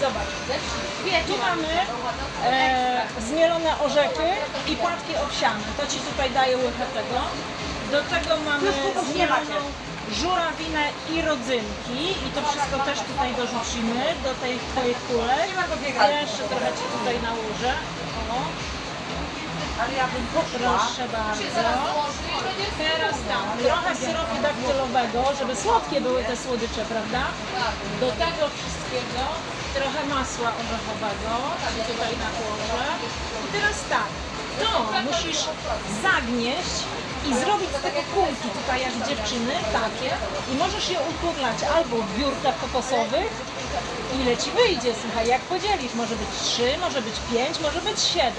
Zobacz. Tu mamy e, zmielone orzechy i płatki owsiane. To Ci tutaj daje łychę tego. Do tego mamy zmieloną żurawinę i rodzynki. I to wszystko też tutaj dorzucimy do tej Twojej kulek. Jeszcze trochę Ci tutaj nałożę. O. Proszę bardzo. Teraz tak, trochę syropu daktylowego, żeby słodkie były te słodycze, prawda? Do tego wszystkiego trochę masła orzechowego, się tutaj nałożę. I teraz tak, to musisz zagnieść i zrobić takie kulki tutaj jak dziewczyny, takie. I możesz je uturlać albo w biurkach kokosowych, ile ci wyjdzie, słuchaj, jak podzielisz, może być 3, może być 5, może być 7.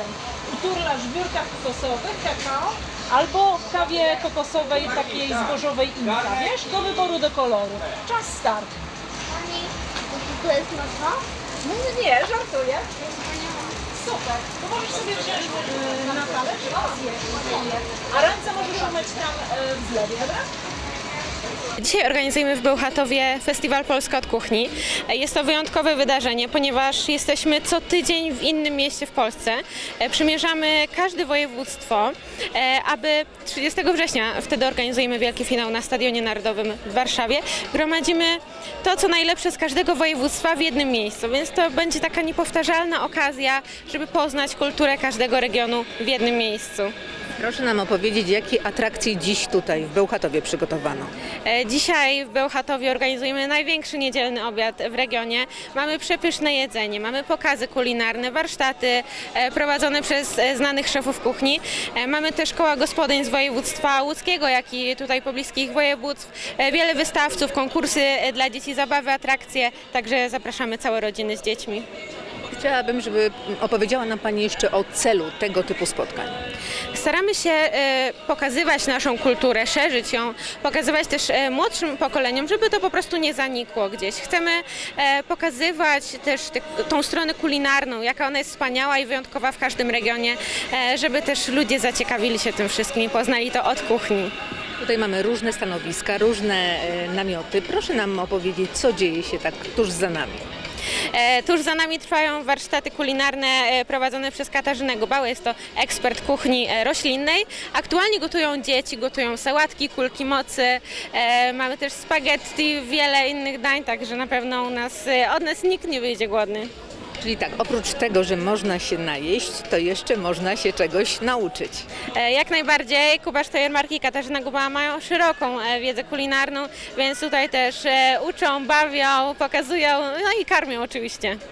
Uturlasz w biurkach kokosowych kakao albo w kawie kokosowej takiej zbożowej inka, wiesz, do wyboru do koloru. Czas start. To jest mocno? No nie, żartuję. Super, to możesz sobie wziąć yy, na talerz zjeść. A ręce możesz umyć tam yy, w zlewie, dobra? Dzisiaj organizujemy w Bełchatowie Festiwal Polska od Kuchni. Jest to wyjątkowe wydarzenie, ponieważ jesteśmy co tydzień w innym mieście w Polsce. E, Przymierzamy każde województwo, e, aby 30 września wtedy organizujemy wielki finał na Stadionie Narodowym w Warszawie. Gromadzimy to, co najlepsze z każdego województwa w jednym miejscu, więc to będzie taka niepowtarzalna okazja, żeby poznać kulturę każdego regionu w jednym miejscu. Proszę nam opowiedzieć, jakie atrakcje dziś tutaj w Bełchatowie przygotowano. E, Dzisiaj w Bełchatowie organizujemy największy niedzielny obiad w regionie. Mamy przepyszne jedzenie, mamy pokazy kulinarne, warsztaty e, prowadzone przez e, znanych szefów kuchni. Mamy też koła gospodyń z województwa łódzkiego, jak i tutaj pobliskich województw. Wiele wystawców, konkursy dla dzieci, zabawy, atrakcje, także zapraszamy całe rodziny z dziećmi. Chciałabym, żeby opowiedziała nam Pani jeszcze o celu tego typu spotkań. Staramy się e, pokazywać naszą kulturę, szerzyć ją, pokazywać też e, młodszym pokoleniom, żeby to po prostu nie zanikło gdzieś. Chcemy e, pokazywać też te, tą stronę kulinarną, jaka ona jest wspaniała i wyjątkowa w każdym regionie, żeby też ludzie zaciekawili się tym wszystkim i poznali to od kuchni. Tutaj mamy różne stanowiska, różne namioty. Proszę nam opowiedzieć, co dzieje się tak tuż za nami. E, Tuż za nami trwają warsztaty kulinarne e, prowadzone przez Katarzynę Gubałę. Jest to ekspert kuchni e, roślinnej. Aktualnie gotują dzieci, gotują sałatki, kulki mocy. Mamy też spaghetti, wiele innych dań, także na pewno u nas, od nas nikt nie wyjdzie głodny. Czyli tak, oprócz tego, że można się najeść, to jeszcze można się czegoś nauczyć. E, Jak najbardziej Kubasz to jarmarki i Katarzyna Gubała mają szeroką e, wiedzę kulinarną, więc tutaj też e, uczą, bawią, pokazują, no i karmią oczywiście.